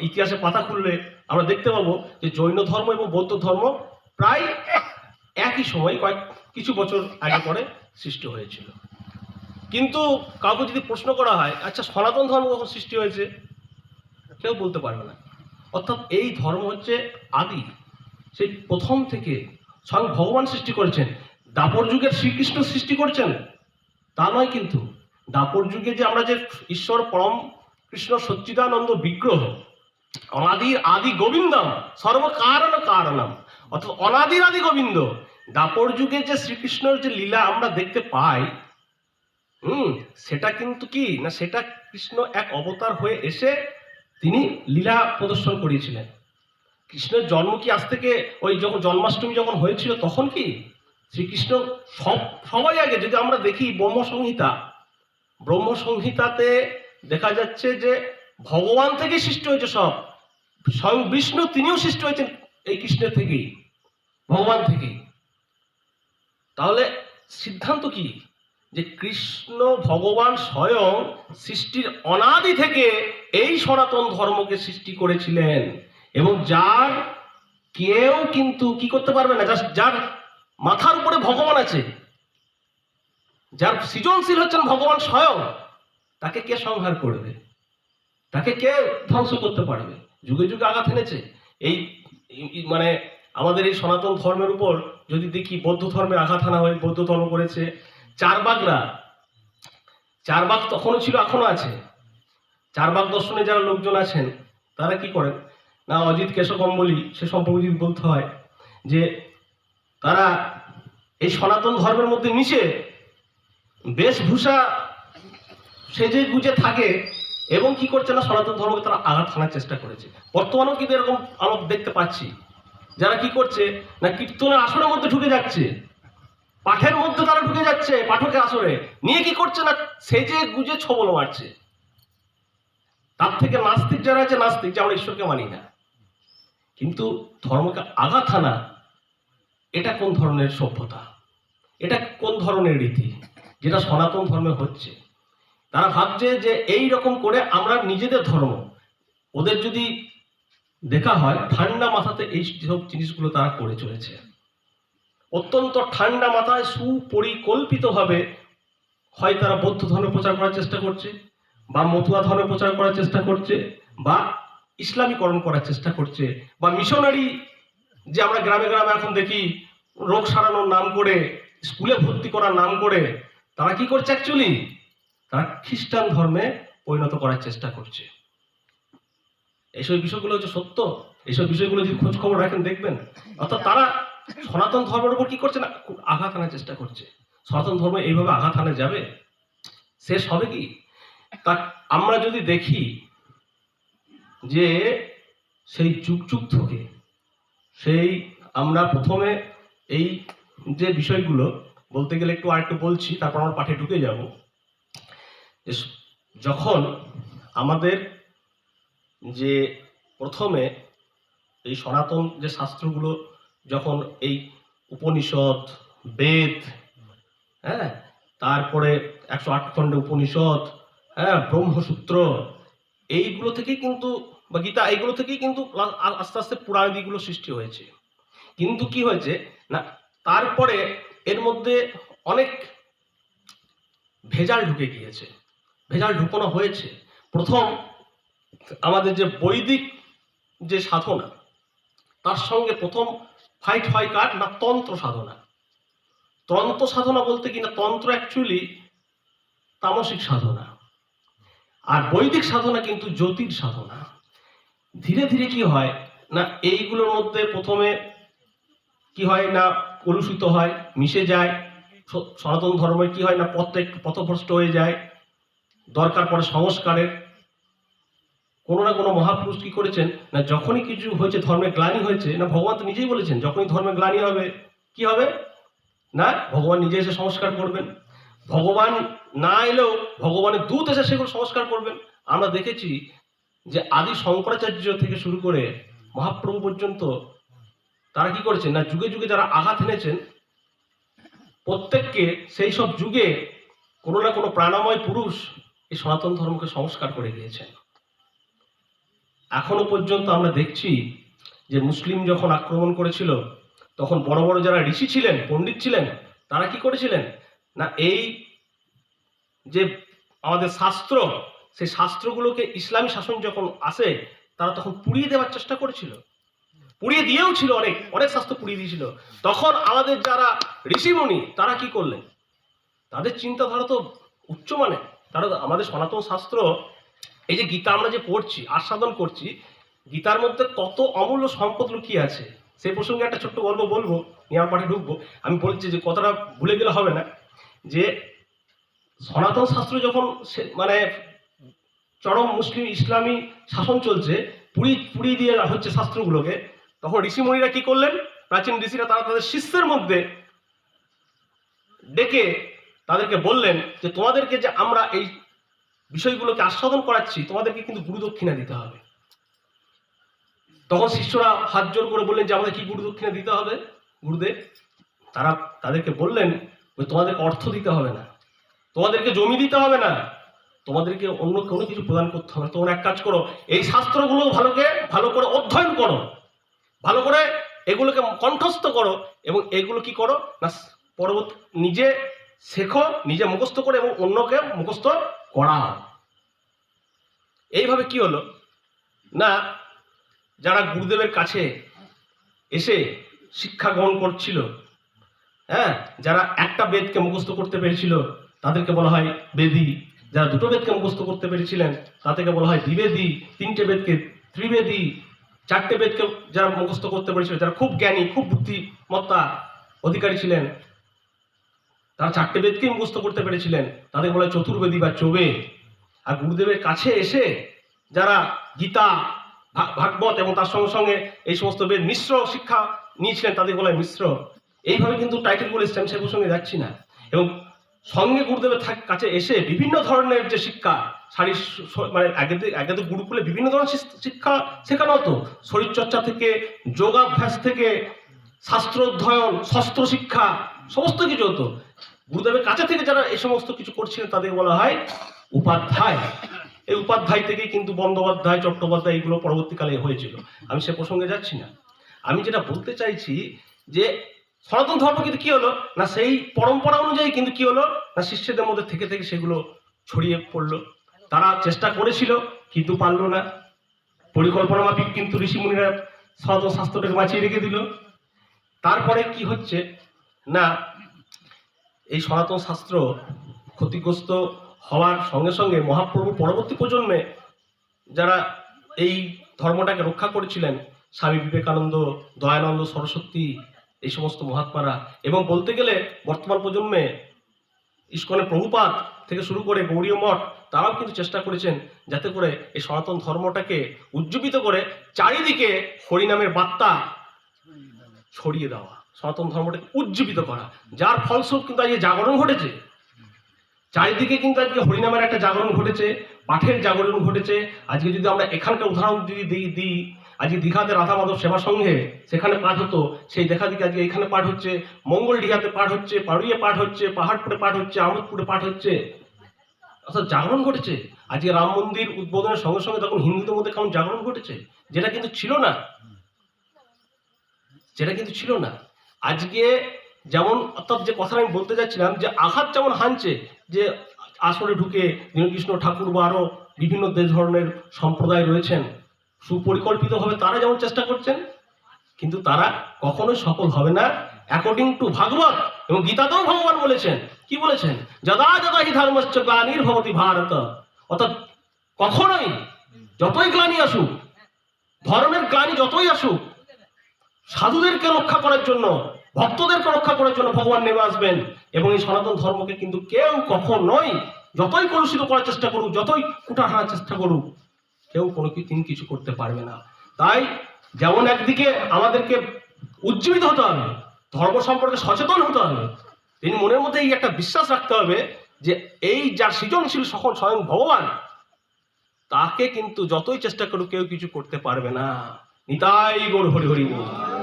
ইতিহাসে পাতা খুললে আমরা দেখতে পাবো যে জৈন ধর্ম এবং বৌদ্ধ ধর্ম প্রায় একই সময় কয়েক, কিছু বছর আগে পরে সৃষ্টি হয়েছিল। কিন্তু কাউকে যদি প্রশ্ন করা হয় আচ্ছা সনাতন ধর্ম কখন সৃষ্টি হয়েছে? কেউ বলতে পারবে না। অর্থাৎ এই ধর্ম হচ্ছে আদি। সেই প্রথম থেকে স্বয়ং ভগবান সৃষ্টি করেছেন। দাপর যুগের শ্রীকৃষ্ণ সৃষ্টি করছেন। তা নয় কিন্তু, দাপর যুগে যে আমরা যে ঈশ্বর পরম কৃষ্ণ সচ্চিদানন্দ বিগ্রহ। অনাদি আদি গোবিন্দম, সর্বকারণ কারণম। অর্থাৎ অনাদির আদি গোবিন্দ। দাপর যুগে যে শ্রীকৃষ্ণের যে লীলা আমরা দেখতে পাই, হুম, সেটা কিন্তু কি? না, সেটা কৃষ্ণ এক অবতার হয়ে এসে তিনি লীলা প্রদর্শন করিয়েছিলেন। কৃষ্ণের জন্ম কি আজ থেকে ওই যখন জন্মাষ্টমী যখন হয়েছিল তখন কি? শ্রীকৃষ্ণ সব, সবাই আগে যদি আমরা দেখি ব্রহ্মসংহিতা, ব্রহ্মসংহিতাতে দেখা যাচ্ছে যে ভগবান থেকে সৃষ্টি হয়েছে সব। স্বয়ং বিষ্ণু তিনিও সৃষ্টি হয়েছেন এই কৃষ্ণের থেকেই, ভগবান থেকেই। তাহলে সিদ্ধান্ত কি? যে কৃষ্ণ ভগবান স্বয়ং সৃষ্টির অনাদি থেকে এই সনাতন ধর্মকে সৃষ্টি করেছিলেন এবং যার কেউ কিন্তু কি করতে পারবে না? যার- যার মাথার উপরে ভগবান আছে, যার সৃজনশীল হচ্ছেন ভগবান স্বয়ং। তাকে কে সংহার করবে? তাকে কে ধ্বংস করতে পারবে? যুগে যুগে আঘাত এনেছে। এই মানে আমাদের এই সনাতন ধর্মের উপর যদি দেখি বৌদ্ধ ধর্মের আঘাত আনা হয়, বৌদ্ধ ধর্ম করেছে চারবাগরা চারবাগ তখনও ছিল এখনও আছে। চারবাগ দর্শনে যারা লোকজন আছেন, তারা কি করেন? না, অজিত কেশকম্বলী সে সম্পর্কে যদি বলতে হয়, যে তারা এই সনাতন ধর্মের মধ্যে মিশে, বেশভূষা সেজে গুজে থাকে এবং কি করছে না, সনাতন ধর্মকে তারা আঘাত হানার চেষ্টা করেছে। বর্তমানেও কিন্তু এরকম আমরা দেখতে পাচ্ছি। যারা কি করছে না, কীর্তনের আসরের মধ্যে ঢুকে যাচ্ছে। পাঠের মধ্যে তারা ঢুকে যাচ্ছে পাঠকের আসরে। নিয়ে কি করছে না, সেজে গুজে ছবল মারছে। তার থেকে নাস্তিক যারা আছে, নাস্তিক, যে আমরা ঈশ্বরকে মানি না। কিন্তু ধর্মকে আঘাত হানা, এটা কোন ধরনের সভ্যতা? এটা কোন ধরনের রীতি? যেটা সনাতন ধর্মে হচ্ছে। তারা ভাবছে যে এই রকম করে আমরা নিজেদের ধর্ম। ওদের যদি দেখা হয়, ঠান্ডা মাথাতে এই সব জিনিসগুলো তারা করে চলেছে। অত্যন্ত ঠান্ডা মাথায় সুপরিকল্পিতভাবে হয় তারা বৌদ্ধ ধর্ম প্রচার করার চেষ্টা করছে, বা মতুয়া ধর্ম প্রচার করার চেষ্টা করছে, বা ইসলামীকরণ করার চেষ্টা করছে, বা মিশনারি যে আমরা গ্রামে গ্রামে এখন দেখি রোগ সারানোর নাম করে, স্কুলে ভর্তি করার নাম করে, তারা কি করছে অ্যাকচুয়ালি তারা খ্রিস্টান ধর্মে পরিণত করার চেষ্টা করছে। এইসব বিষয়গুলো হচ্ছে সত্য। এইসব বিষয়গুলো যদি খোঁজ খবর রাখেন, দেখবেন। অর্থাৎ তারা সনাতন ধর্মের উপর কি করছে না আঘাত আনার চেষ্টা করছে। সনাতন ধর্ম এইভাবে আঘাত আনা যাবে? শেষ হবে কি? তা আমরা যদি দেখি যে সেই যুগ যুগ থেকে সেই আমরা প্রথমে এই যে বিষয়গুলো, বলতে গেলে একটু আরেকটু বলছি, তারপর আমরা পাঠে ঢুকে যাব। যখন আমাদের যে প্রথমে এই সনাতন যে শাস্ত্রগুলো, যখন এই উপনিষদ, বেদ হ্যাঁ তারপরে একশো আট খণ্ডে উপনিষদ হ্যাঁ ব্রহ্মসূত্র, এইগুলো থেকেই কিন্তু বা গীতা, এইগুলো থেকেই কিন্তু আস্তে আস্তে পুরাণদিগুলো সৃষ্টি হয়েছে। কিন্তু কি হয়েছে? না, তারপরে এর মধ্যে অনেক ভেজাল ঢুকে গিয়েছে। ভেজাল ঢুকানো হয়েছে। প্রথম আমাদের যে বৈদিক যে সাধনা, তার সঙ্গে প্রথম ফাইট হয় কার? না, তন্ত্র সাধনা। তন্ত্র সাধনা বলতে কি না, তন্ত্র অ্যাকচুয়ালি তামসিক সাধনা। আর বৈদিক সাধনা কিন্তু জ্যোতির সাধনা। ধীরে ধীরে কি হয় না, এইগুলোর মধ্যে প্রথমে কি হয় না, কলুষিত হয়, মিশে যায়। সনাতন ধর্মে কি হয় না একটু পথভ্রষ্ট হয়ে যায়। দরকার পড়ে সংস্কারের। কোনো না কোনো মহাপুরুষ কি করেছেন? না যখনই কিছু হয়েছে, ধর্মে গ্লানি হয়েছে, না ভগবান তো নিজেই বলেছেন, যখনই ধর্মে গ্লানি হবে, কি হবে? না, ভগবান নিজে এসে সংস্কার করবেন। ভগবান না এলেও ভগবানের দূত এসে সেগুলো সংস্কার করবেন। আমরা দেখেছি যে আদি শঙ্করাচার্য থেকে শুরু করে মহাপ্রভু পর্যন্ত তারা কি করেছেন? না যুগে যুগে যারা আঘাত এনেছেন, প্রত্যেককে সেই সব যুগে কোনো না কোনো প্রাণময় পুরুষ এই সনাতন ধর্মকে সংস্কার করে গিয়েছেন এখনও পর্যন্ত আমরা দেখছি যে মুসলিম যখন আক্রমণ করেছিল, তখন বড় বড় যারা ঋষি ছিলেন, পণ্ডিত ছিলেন, তারা কি করেছিলেন? না, এই যে আমাদের শাস্ত্র, সেই শাস্ত্রগুলোকে ইসলামী শাসন যখন আসে, তারা তখন পুড়িয়ে দেওয়ার চেষ্টা করেছিল। পুড়িয়ে দিয়েও ছিল অনেক অনেক শাস্ত্র পুড়িয়ে দিয়েছিল। তখন আমাদের যারা ঋষিমণি তারা কি করলেন? তাদের চিন্তাধারা তো উচ্চমানের তো- আমাদের সনাতন শাস্ত্র, এই যে গীতা আমরা যে পড়ছি, আস্বাদন করছি, গীতার মধ্যে কত অমূল্য সম্পদ লুকিয়ে আছে। সেই প্রসঙ্গে একটা ছোট্ট গল্প বলব নেওয়ার পাঠে ঢুকবো। আমি বলছি যে কথাটা ভুলে গেলে হবে না, যে সনাতন শাস্ত্র যখন সে- মানে চরম মুসলিম ইসলামী শাসন চলছে পুরি পুড়িয়ে দিয়ে হচ্ছে শাস্ত্রগুলোকে, তখন ঋষিমণিরা কি করলেন? প্রাচীন ঋষিরা তারা তাদের শিষ্যের মধ্যে ডেকে তাদেরকে বললেন যে, তোমাদেরকে যে আমরা এই বিষয়গুলোকে আস্বাদন করাচ্ছি, তোমাদেরকে কিন্তু গুরু দক্ষিণা দিতে হবে। তখন শিষ্যরা হাত জোর করে বললেন যে, আমাদের কি গুরু দক্ষিণা দিতে হবে, গুরুদেব? তারা তাদেরকে বললেন যে, তোমাদেরকে অর্থ দিতে হবে না, তোমাদেরকে জমি দিতে হবে না, তোমাদেরকে অন্য কোনো কিছু প্রদান করতে হবে তোমরা এক কাজ করো, এই শাস্ত্রগুলো ভালোকে ভালো করে অধ্যয়ন করো, ভালো করে এগুলোকে কণ্ঠস্থ করো এবং এগুলো কি করো না পরবর্তী নিজে শেখো, নিজে মুখস্থ করে এবং অন্যকে মুখস্থ করাও। এইভাবে কি হলো? না, যারা গুরুদেবের কাছে এসে শিক্ষা গ্রহণ করছিল হ্যাঁ যারা একটা বেদকে মুখস্থ করতে পেরেছিল, তাদেরকে বলা হয় বেদী। যারা দুটো বেদকে মুখস্থ করতে পেরেছিলেন, তাদেরকে বলা হয় দ্বিবেদী। তিনটে বেদকে ত্রিবেদী। চারটে বেদকে যারা মুখস্থ করতে পেরেছিল, যারা খুব জ্ঞানী, খুব বুদ্ধিমত্তা অধিকারী ছিলেন তারা চারটে বেদকেই মুখস্থ করতে পেরেছিলেন। তাদের বলা চতুর্বেদী বা চোবে। আর গুরুদেবের কাছে এসে যারা গীতা ভাগবত এবং তার সঙ্গে সঙ্গে এই সমস্ত বেদ মিশ্র শিক্ষা নিয়েছিলেন, তাদের বলা মিশ্র। এইভাবে কিন্তু টাইটেল এসছে আমি সে প্রসঙ্গে যাচ্ছি না। এবং সঙ্গে গুরুদেবের কাছে এসে বিভিন্ন ধরনের যে শিক্ষা, শারীর মানে আগে আগে তো গুরুকুলে বিভিন্ন ধরনের শিক্ষা শেখানো হতো। শরীরচর্চা থেকে, যোগাভ্যাস থেকে শাস্ত্র অধ্যয়ন শস্ত্র শিক্ষা সমস্ত কিছু হতো। গুরুদেবের কাছে থেকে যারা এই সমস্ত কিছু করছিলেন তাদের বলা হয় উপাধ্যায়। এই উপাধ্যায় থেকেই কিন্তু বন্দ্যোপাধ্যায়, চট্টোপাধ্যায় এগুলো পরবর্তীকালে হয়েছিল। আমি সে প্রসঙ্গে যাচ্ছি না। আমি যেটা বলতে চাইছি যে, সনাতন ধর্ম কিন্তু কি হলো? না সেই পরম্পরা অনুযায়ী কিন্তু কি হলো? না শিষ্যদের মধ্যে থেকে থেকে সেগুলো ছড়িয়ে পড়ল। তারা চেষ্টা করেছিল, কিন্তু পারল না। পরিকল্পনা মাফিক কিন্তু ঋষিমুনিরা সনাতন শাস্ত্রটাকে বাঁচিয়ে রেখে দিল। তারপরে কি হচ্ছে? না, এই সনাতন শাস্ত্র ক্ষতিগ্রস্ত হওয়ার সঙ্গে সঙ্গে মহাপ্রভু পরবর্তী প্রজন্মে যারা এই ধর্মটাকে রক্ষা করেছিলেন, স্বামী বিবেকানন্দ, দয়ানন্দ, সরস্বতী, এই সমস্ত মহাত্মারা, এবং বলতে গেলে বর্তমান প্রজন্মে ইস্কনের প্রভুপাত থেকে শুরু করে গৌরীয় মঠ, তারাও কিন্তু চেষ্টা করেছেন যাতে করে এই সনাতন ধর্মটাকে উজ্জীবিত করে চারিদিকে হরিনামের বার্তা ছড়িয়ে দেওয়া। সনাতন ধর্মটাকে উজ্জীবিত করা। যার ফলস্বরূপ কিন্তু আজকে জাগরণ ঘটেছে। চারিদিকে কিন্তু আজকে হরিনামের একটা জাগরণ ঘটেছে, পাঠের জাগরণ ঘটেছে। আজকে যদি আমরা এখানকার উদাহরণ যদি দিই দিই আজকে দীঘাতে রাধা মাধব সেবা সংঘে সেখানে পাঠ হতো। সেই দেখা দিকে আজকে এখানে পাঠ হচ্ছে, মঙ্গল ডিঘাতে পাঠ হচ্ছে পাড়ুইয়ে পাঠ হচ্ছে, পাহাড়পুরে পাঠ হচ্ছে, আমোদপুরে পাঠ হচ্ছে। অর্থাৎ জাগরণ ঘটেছে। আজকে রাম মন্দির উদ্বোধনের সঙ্গে সঙ্গে তখন হিন্দুদের মধ্যে কেমন জাগরণ ঘটেছে, যেটা কিন্তু ছিল না। যেটা কিন্তু ছিল না। আজকে যেমন, অর্থাৎ যে কথাটা আমি বলতে যাচ্ছিলাম যে আঘাত যেমন হানছে, যে আসরে ঢুকে দীনকৃষ্ণ ঠাকুর বা আরও বিভিন্ন দেশ ধরনের সম্প্রদায় রয়েছেন, সুপরিকল্পিতভাবে তারা যেমন চেষ্টা করছেন, কিন্তু তারা কখনোই সফল হবে না। অ্যাকর্ডিং টু ভাগবত এবং গীতাতেও ভগবান বলেছেন, কি বলেছেন? যদা যদা হি ধর্মশ্চ গ্লানির ভবতি ভারত। অর্থাৎ কখনোই যতই গ্লানি আসুক, ধর্মের গ্লানি যতই আসুক সাধুদেরকে রক্ষা করার জন্য, ভক্তদেরকে রক্ষা করার জন্য ভগবান নেমে আসবেন। এবং এই সনাতন ধর্মকে কিন্তু কেউ কখনোই যতই কলুষিত করার চেষ্টা করুক, যতই কুটা হারার চেষ্টা করুক, কেউ কোনো তিন কিছু করতে পারবে না। তাই যেমন একদিকে আমাদেরকে উজ্জীবিত হতে হবে, ধর্ম সম্পর্কে সচেতন হতে হবে, তিনি মনের মধ্যে এই একটা বিশ্বাস রাখতে হবে যে এই যার সৃজনশীল সকল স্বয়ং ভগবান, তাকে কিন্তু যতই চেষ্টা করুক, কেউ কিছু করতে পারবে না। নিতাই গোর হরি হরি বল।